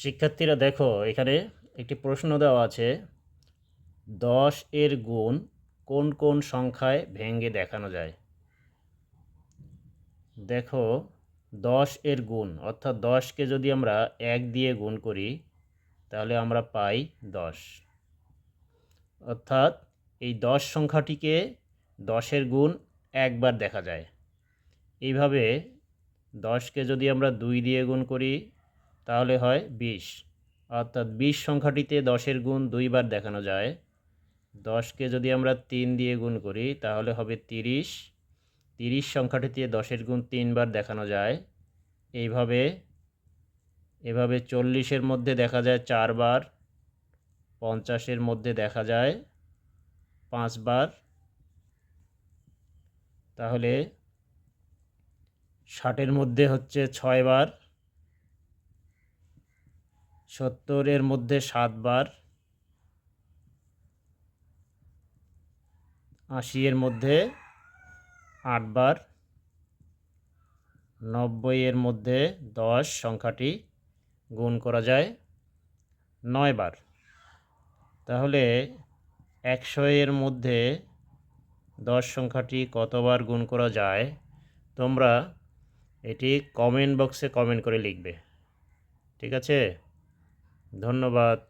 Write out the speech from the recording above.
শিক্ষার্থীরা দেখো, এখানে একটি প্রশ্ন দেওয়া আছে, দশ এর গুণ কোন কোন সংখ্যায় ভেঙে দেখানো যায়? দেখো, দশ এর গুণ, অর্থাৎ দশকে যদি আমরা এক দিয়ে গুণ করি, তাহলে আমরা পাই দশ। অর্থাৎ এই দশ সংখ্যাটিকে দশের গুণ একবার দেখা যায়। এইভাবে দশকে যদি আমরা দুই দিয়ে গুণ করি তাহলে হয় বিশ। অর্থাৎ বিশ সংখ্যাটিতে দশের গুণ দুইবার দেখানো যায়। দশকে যদি আমরা তিন দিয়ে গুণ করি, তাহলে হবে তিরিশ। তিরিশ সংখ্যাটিতে দশের গুণ তিনবার দেখানো যায়। এইভাবে, এভাবে চল্লিশের মধ্যে দেখা যায় চারবার, পঞ্চাশের মধ্যে দেখা যায় পাঁচবার। তাহলে ষাটের মধ্যে হচ্ছে ছয়বার। সত্তরের মধ্যে সাতবার, আশি এর মধ্যে আটবার, নব্বই এর মধ্যে দশ সংখ্যাটি গুণ করা যায় নয়বার। তাহলে একশো এর মধ্যে দশ সংখ্যাটি কতবার গুণ করা যায়? তোমরা এটি কমেন্ট বক্সে কমেন্ট করে লিখবে। ঠিক আছে? ধন্যবাদ।